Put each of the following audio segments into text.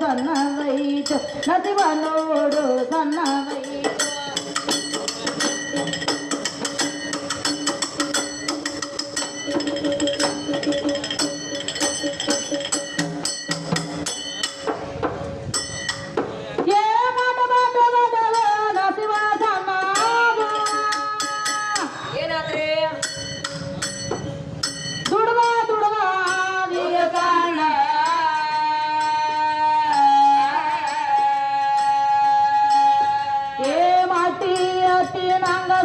సన్నవైచు నదివనోడు సన్నవై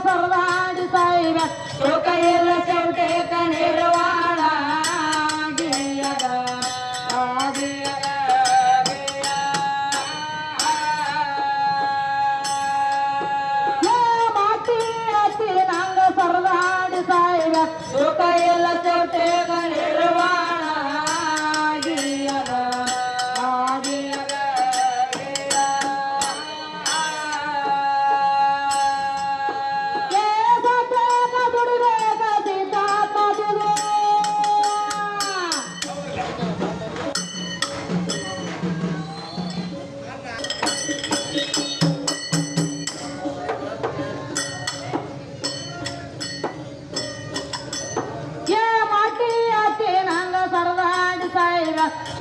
for the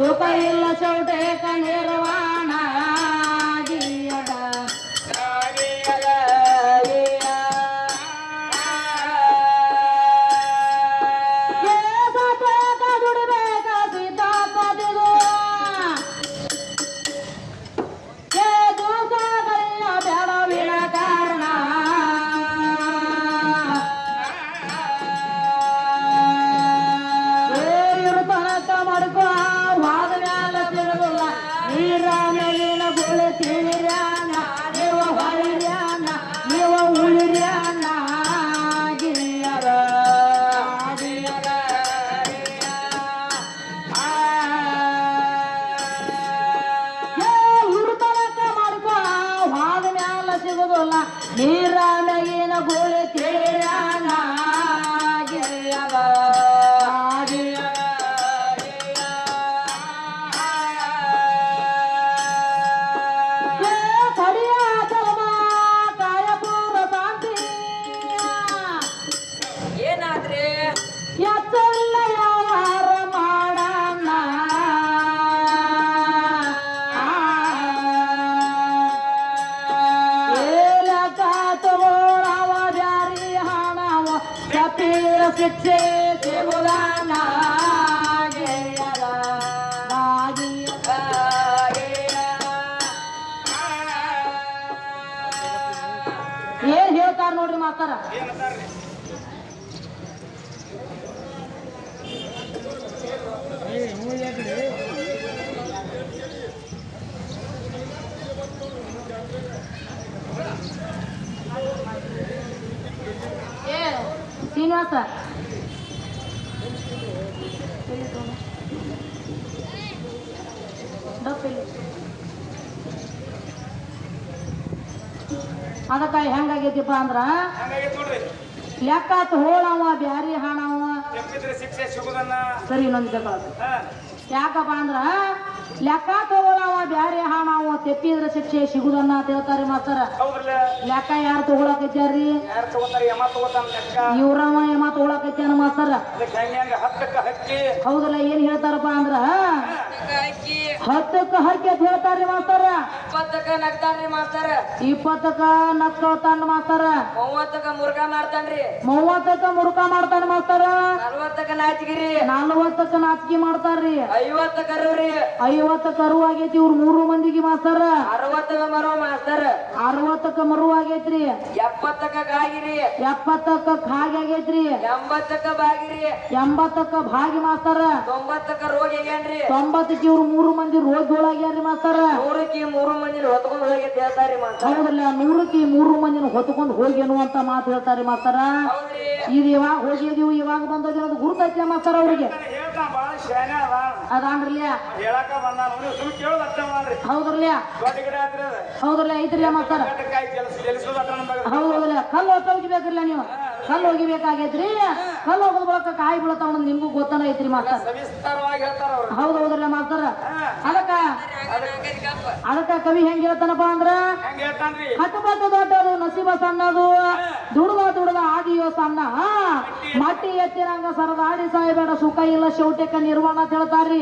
ಸಾಯಿರ ಸುಖ ಇಲ್ಲ ಚೌಟೆ ಶಿಕ್ಷೆ ಏನ್ ಹೇಳ್ತಾರ ನೋಡ್ರಿ ಮಾತಾರ ಶ್ರೀನಿವಾಸ. ಅದಕ್ಕ ಹೆಂಗಾಗೈತಿಪ್ಪ ಅಂದ್ರ? ಲೆಕ್ಕಾತ್ ಹೋಳವ ಬ್ಯಾರಿ ಹಾಣವ. ಸರಿ ಇನ್ನೊಂದು ಯಾಕಪ್ಪ ಅಂದ್ರ ಲೆಕ್ಕ ಬ್ಯಾರೆ ನಾವು ತೆಪ್ಪಿದ್ರ ಶಿಕ್ಷೆ ಸಿಗುದನ್ನ ತಿಳ್ತಾರೆ ಹೇಳ್ತಾರೆ ಮಾಸ್ತರ ಲೆಕ್ಕ ಯಾರು ತಗೊಳಕೈತ್ಯಾರ್ರಿ? ಯಾರು ತಗೋತಾರ ಯಮ ಇವ್ರವ ತಗೊಳಕೈತ್ಯಾನ ಮಾಸ್ತರ. ಹೌದಲ್ಲ ಏನ್ ಹೇಳ್ತಾರಪ್ಪ ಅಂದ್ರ? ಹತ್ತಕ್ಕ ಹರ್ಕೆ ಅಂತ ಹೇಳ್ತಾರ್ರಿ ಮಾಸ್ತರ. ಇಪ್ಪತ್ತಕ್ಕ ನಗ್ತಾನ್ರಿ ಮಾಸ್ತರ. ಇಪ್ಪತ್ತಕ್ಕ ನಕ್ಕೋತಾನ ಮಾಸ್ತರ. ಮೂವತ್ತಕ್ಕ ಮುರ್ಗ ಮಾಡ್ತಾನ್ರಿ. ಮೂವತ್ತಕ್ಕ ಮುರುಕ ಮಾಡ್ತಾನ ಮಾಸ್ತರ. ನಲ್ವತ್ತಕ್ಕ ನಾಚಿಗಿರಿ. ನಲ್ವತ್ತಕ್ಕ ನಾಚಿಕೆ ಮಾಡ್ತಾರ್ರಿ. ಐವತ್ತ ಕರುವ್ರಿ ಐವತ್ತ ಕರು ಆಗೈತಿ ಇವ್ರ. ಮೂರು ಮಂದಿಗೆ ಮಾಸ್ತರ? ಅರವತ್ತಕ ಮರು ಮಾಸ್ತರ. ಅರವತ್ತಕ್ಕ ಮರು ಆಗೈತ್ರಿ. ಎಪ್ಪತ್ತಕ ಕಾಗಿರಿ ಎಪ್ಪತ್ತಕ್ಕ ಖಾಗಿ ಆಗೈತ್ರಿ. ಎಂಬತ್ತಕ್ಕ ಬಾಗಿರಿ. ಎಂಬತ್ತಕ್ಕ ಭಾಗಿ ಮಾಸ್ತರ. ತೊಂಬತ್ತಕ್ಕ ರೋಗ ಆಗ್ಯಾನ್ರಿ. ತೊಂಬತ್ತಕ್ಕೆ ಇವ್ರು ಮೂರು ಮಂದಿ ರೋಗಿಗಳಾಗ್ಯಾರ್ರಿ ಮಾಸ್ತರ. ನೂರಕ್ಕೆ ಮೂರು ಮಂದಿ ಹೊತ್ಕೊಂಡ್ ಹೋಗಿ ಹೇಳ್ತಾರಿ ಮಾಸ್ತರ. ಹೌದಲ್ಲ ನೂರಕ್ಕೆ ಮೂರು ಮಂದಿನ ಹೊತ್ಕೊಂಡು ಹೋಗಿ ಅನ್ನುವಂತ ಮಾತು ಹೇಳ್ತಾರೆ ಮಾಸ್ತರ. ಇದು ಇವಾಗ ಹೋಗಿದೀವಿ ಇವಾಗ ಬಂದದ ಅದು ಗುರುತೈತಿ ಮಾಸ್ತರ ಅವ್ರಿಗೆ. ಹೇಳ್ತಾನ ಬಾಳ ಶಾನೆ ಅದ ಅದಾನ್ರಲ್ಲ ಹೇಳಕ ಬಂದ ಸುಮ್ ಕೇಳೋದ್ ಅರ್ಥ ಮಾಡ್ರಿ. ಹೌದ್ರಲ್ಲ ದೊಡ್ಡ ಗಿಡ ಆತ್ರಿ ಅದ. ಹೌದ್ರಲ್ಲ ಐತ್ರಿಲ್ಲ ಮಾಸ್ತರ ಗಡ್ಡಕಾಯಿ ಕೆಲಸ ಎಲಿಸೋದ್ ಅರ್ಥ ನಮ್ಗೆ ಹೌದಲ್ಲ ಕಲ್ಲು ಹೊತ್ತ ಬೇಕ್ರಲ್ಲ ನೀವು ಕಲ್ಲು ಹೋಗಿಬೇಕಾಗೈತ್ರಿ ಕಲ್ಲು ಹೋಗೋದ್ ಬಳಕ ಕಾಯಿ ಬೀಳತಾವ ನಿಮ್ಗೂ ಗೊತ್ತಾನ ಐತ್ರಿ ಮಾಸ್ತರ್ ಹೌದ್ ಹೌದ್ರಲ್ಲ ಮಾಸ್ತರ್. ಅದಕ್ಕ? ಅದಕ್ಕ ಕವಿ ಹೆಂಗ್ ಹೇಳ್ತಾನಪ್ಪ ಅಂದ್ರ? ಕಟ್ಟಬಟ್ಟು ದೊಡ್ಡದು ನಸೀಬ ಸಣ್ಣದು ದುಡ್ದ ದುಡ್ದ ಆದಿಯೋ ಸಣ್ಣ ಮಟ್ಟಿ ಎತ್ತಿರಂಗ ಸರದಾಡಿ ಸಾಯಬೇಡ ಸುಖ ಇಲ್ಲ ಶೌಟ್ಯಕ್ಕ ನಿರ್ವಾಣ ಅಂತ ಹೇಳ್ತಾರ್ರಿ.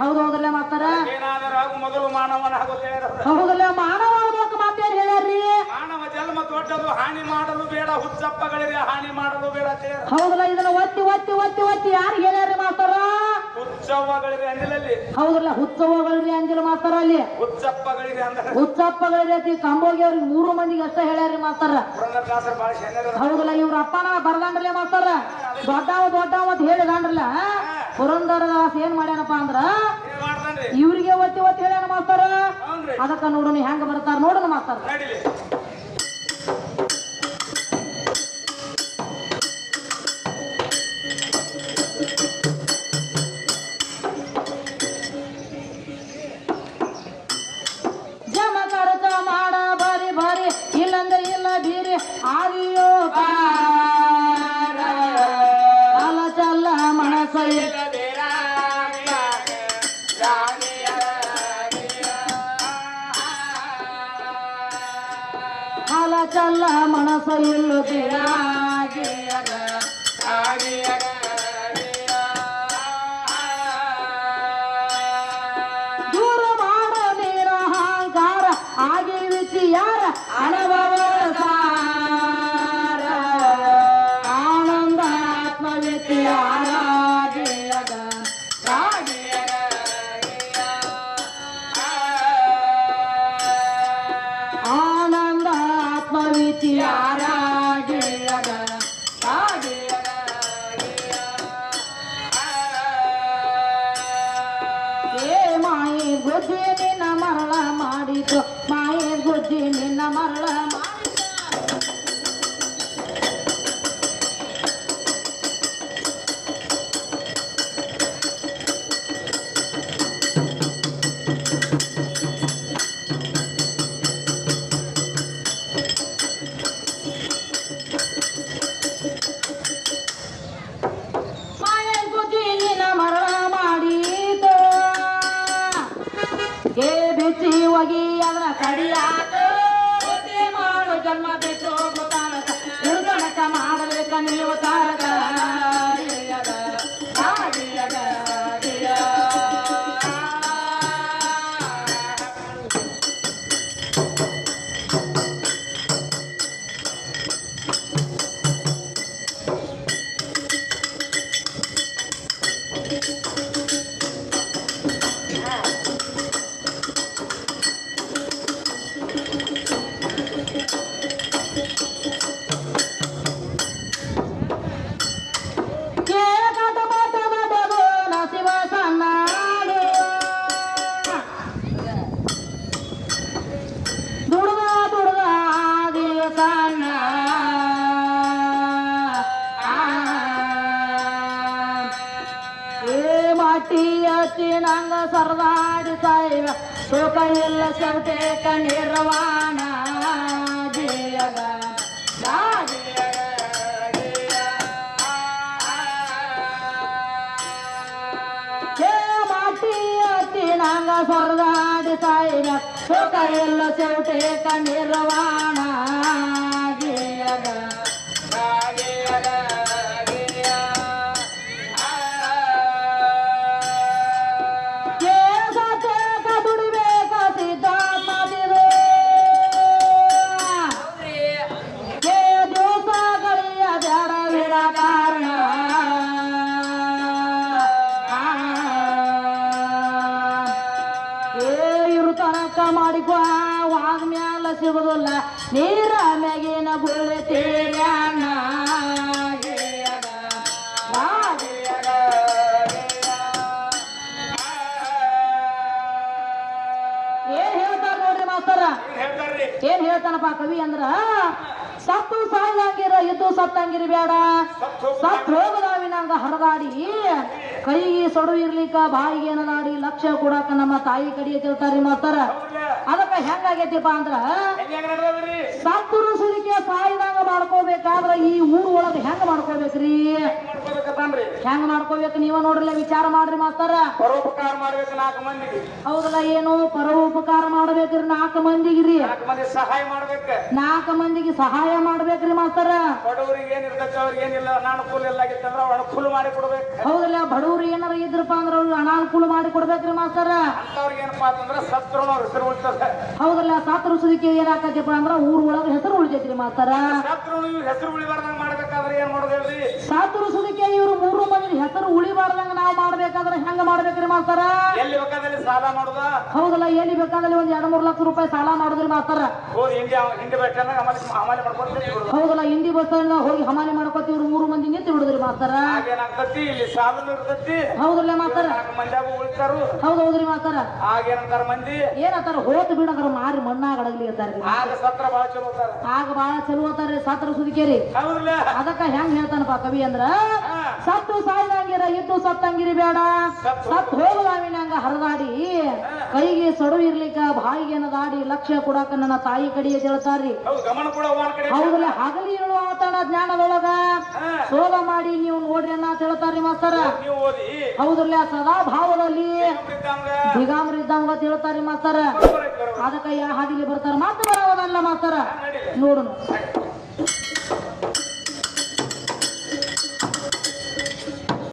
ಹೌದ್ ಹೌದ್ರಲ್ಲ ಮಾಸ್ತರ ಹೌದಲ್ಲ ಹೌದಲ್ಲ ಇದನ್ನ ಒತ್ತಿ ಒತ್ತಿ ಒತ್ತಿ ಒತ್ತಿ ಯಾರು ಹೇಳ್ಯಾರಿ ಮಾಸ್ತಾರ? ಹುಚ್ಚವ್ವಗಳಿರಿ ಅಂದಿಲಲ್ಲಿ. ಹೌದಲ್ಲ ಹುಚ್ಚವ್ವಗಳ್ರಿ ಅಂದಿಲ್ಲ ಮಾಸ್ತಾರ ಅಲ್ಲಿ. ಹುಚ್ಚಪ್ಪಗಳಿರಿ ಅಂದ್ರೆ ಹುಚ್ಚಪ್ಪಗಳ್ರಿ ಅತಿ ಕಂಬೋಗಿ ಅವ್ರಿಗೆ ಮೂರು ಮಂದಿಗೆ ಅಷ್ಟ ಹೇಳ್ಯಾರಿ ಮಾಸ್ತಾರ. ಹೌದಲ್ಲ ಇವ್ರ ಅಪ್ಪನ ಬರ್ದಂಡ್ರಲ್ಲ ದೊಡ್ಡ ದೊಡ್ಡವ ದೊಡ್ಡವ ಅಂತ ಹೇಳಿದಾಂಡ್ರಲ್ಲ ಪುರಂದರದಾಸ್ ಏನ್ ಮಾಡ್ಯಾನಪ್ಪ ಅಂದ್ರ ಇವ್ರಿಗೆ ಒತ್ತಿ ಒತ್ತಿ ಹೇಳ್ಯಾನ ಮಾಸ್ತಾರ. ಅದಕ್ಕ ನೋಡೋಣ ಹೆಂಗ ಬರ್ತಾರ ನೋಡೋಣ ಮಾಸ್ತರ. ಹೋಗಿ ಸಾಯ್ವ ಎಲ್ಲ ಸೌಟೇಕ ನಿರ್ವಾಣ ಜೀಯಗ ಜಯ. ಮಾಟಿ ಹಚ್ಚಿ ನಂಗ ಸರ್ದಾಡಿ ಸಾಯ್ವ ಸುಖ ಎಲ್ಲ ಸೌಟೇಕ ನಿರ್ವಾಣ ಇರು ಮಾಡಿಕೊ ಮಾಡಿಕೊ ವಾಗ್ಮ್ಯಾಲ ಸಿಗುದಿಲ್ಲ. ನೀರ ಮ್ಯಾಗಿನ ಗುಳ್ಳೆ ತೀರ್ಯಾಣ ಏನ್ ಹೇಳ್ತಾರ ನೋಡ್ರಿ ಮಾಸ್ತರ? ಏನ್ ಹೇಳ್ತಾನಪ್ಪ ಕವಿ ಅಂದ್ರ ಸತ್ತು ಸಾಯ್ದಂಗಿರ ಇದ್ದು ಸತ್ತಂಗಿರಿ ಬೇಡ. ಸತ್ ಹೋಗದಾವಿನಂಗ ಹರದಾಡಿ ಕೈಗೆ ಸೊಡು ಇರ್ಲಿಕ್ಕ ಬಾಯಿಗೆ ನಾಡಿ ಲಕ್ಷ ಕೊಡಾಕ ನಮ್ಮ ತಾಯಿ ಕಡಿಯ ತಿಳ್ತಾರಿ ಮಾಸ್ತರ? ಅದಕ್ಕ ಹೆಂಗಾಗೈತಿಪ್ಪ ಅಂದ್ರ ಸತ್ತರು ಸುರಿಕೆ ಸಾಯ್ದಂಗ ಮಾಡ್ಕೋಬೇಕಾದ್ರ ಈ ಊರು ಒಳಗ ಹೆಂಗ ಮಾಡ್ಕೋಬೇಕ್ರಿ? ಹೆಂಗ್ ಮಾಡ್ಕೋಬೇಕತ್ತಾನ್ರಿ ಹೆಂಗ ಮಾಡ್ಕೋಬೇಕು ನೀವ ನೋಡ್ರಿ ವಿಚಾರ ಮಾಡ್ರಿ ಮಾಸ್ತರ. ಪರೋಪಕಾರ ಮಾಡ್ಬೇಕು ನಾಲ್ಕು ಮಂದಿಗೆ ಹೌದಲ್ಲ ಏನು ಪರೋಪಕಾರ ಮಾಡ್ಬೇಕ್ರಿ ನಾಲ್ಕು ಮಂದಿಗಿರಿ. ನಾಲ್ಕು ಮಂದಿ ಸಹಾಯ ಮಾಡ್ಬೇಕು. ನಾಲ್ಕು ಮಂದಿಗೆ ಸಹಾಯ ಮಾಡ್ಬೇಕ್ರಿ ಮಾಸ್ತರ. ಬಡವರಿಗೆ ಏನಿರ್ತೈತೆ ಅವ್ರಿಗೆ ಏನಿಲ್ಲ ಅನಾನುಕೂಲ ಇಲ್ಲ ಆಗಿತ್ತಂದ್ರ ಅವ್ರ ಅನುಕೂಲ ಮಾಡಿ ಕೊಡ್ಬೇಕು. ಹೌದಲ್ಲ ಬಡವ್ರು ಏನಾರ ಇದ್ರಪ್ಪ ಅಂದ್ರೆ ಅವ್ರಿಗೆ ಅನಾನುಕೂಲ ಮಾಡಿ ಕೊಡ್ಬೇಕ್ರಿ ಮಾಸ್ತರ. ಅಂತವ್ರಿಗೆ ಏನಪ್ಪಾ ಅಂತಂದ್ರ ಸತ್ರು ಅವ್ರ ಹೆಸರು ಉಳಿತದ. ಹೌದಲ್ಲ ಸಾತ್ರ ಸುದಿಕೆ ಏನಾಕತಿಪ್ಪ ಅಂದ್ರ ಊರ್ ಒಳಗ ಹೆಸರು ಉಳಿತೈತ್ರಿ ಮಾಸ್ತರ. ಸತ್ರು ಹೆಸರು ಉಳಿಬಾರ್ದಂಗ ಮಾಡ್ಬೇಕಾದ್ರೆ ಏನ್ ಮಾಡೋದು ಹೇಳ್ರಿ? ಸಾತ್ರ ಸುದಿಕೆ ಇವ್ರು ಮೂರು ಮಂದಿ ಹೆಸರು ಉಳಿಬಾರ್ದಂಗ ನಾವು ಮಾಡ್ಬೇಕಾದ್ರೆ ಹೆಂಗ ಮಾಡ್ಬೇಕ್ರಿ ಮಾಸ್ತರ? ಎಲ್ಲಿ ಬೇಕಾದಲ್ಲಿ ಸಾಲ ಮಾಡುದ? ಹೌದಲ್ಲ ಎಲ್ಲಿ ಬೇಕಾದಲ್ಲಿ ಒಂದ್ ಎರಡ್ ಮೂರ್ ಲಕ್ಷ ರೂಪಾಯಿ ಸಾಲ ಮಾಡುದಿಲ್ಲ ಮಾಸ್ತರ? ಹೋಗಿ ಮಾಡ್ಕೊಡ್ತೀವಿ ಹೌದಲ್ಲ ಹಿಂದಿ ಬಸ್ ಹೋಗಿ ಹಮಾಲಿ ಮಾಡ್ಕೊತೀವಿ ಇವ್ರು ಮೂರು ಮಂದಿ ನಿಂತು ಬಿಡುದ್ರಿ ಮಾಸ್ತರ? ಆಗೇನಾಗ್ತತಿ ಇಲ್ಲಿ ಸಾಲನು ಇರ್ತತಿ ಹೌದಲ್ಲ ಮಾಸ್ತರ? ನಾಲ್ಕು ಮಂದಿಯಾಗೂ ಉಳಿತಾರು. ಹೌದ್ ಹೌದ್ರಿ ಮಾಸ್ತರ? ಆಗೇನಂತಾರ ಮಂದಿ? ಏನಂತಾರ ಹೋತ್ ಬಿಡಂದ್ರ ಮಾರಿ ಮಣ್ಣಾಗ ಅಂತಾರ ಆಗ ಸತ್ರ ಬಾಳ ಚಲೋ ಆಗ ಬಾಳ ಚಲೋ ಅಂತಾರ್ರಿ ಸಾತ್ರ ಸುದಿಕೇರಿ ಹೌದಿಲ್ಲ ಅದಕ್ಕ ಹೆಂಗ್ ಹೇಳ್ತಾನಪ್ಪ ಕವಿ ಅಂದ್ರ. ಸತ್ತು ಸಾಯ್ದಂಗಿರ ಇದ್ದು ಸತ್ತಂಗಿರಿ ಬೇಡ. ಸತ್ತು. ಸತ್ ಹೋಗಲಾವಿನಂಗ ಹರಿದಾಡಿ ಕೈಗೆ ಸೊಡು ಇರ್ಲಿಕ್ಕ ಬಾಯಿಗೆ ದಾಡಿ ಲಕ್ಷ್ಯ ಕೊಡಾಕ ನನ್ನ ತಾಯಿ ಕಡೆಯ ಹೇಳ್ತಾರ್ರಿ. ಒಂದ್ ಹೌದಲ್ಲ ಹಗಲಿ ಹೇಳುವ ಆತನ ಜ್ಞಾನದೊಳಗ. ಸೋಲ ಮಾಡಿ ನೀವು ನೋಡ್ರಿ ಅನ್ನ ಹೇಳ್ತಾರ್ರಿ ಮಾಸ್ತರ. ಹೌದಲ್ಲ ಸದಾ ಭಾವದಲ್ಲಿ ದಿಗಾಮ್ರ ಇದ್ದಂಗ. ಹೇಳ್ತಾರ್ರಿ ಮಾಸ್ತರ. ಅದಕ್ಕ ಯಾ ಹಾದಿಲಿ ಬರ್ತಾರ? ಮಾತು ಬರೋದಲ್ಲ ಮಾಸ್ತರ. ನೋಡುನು.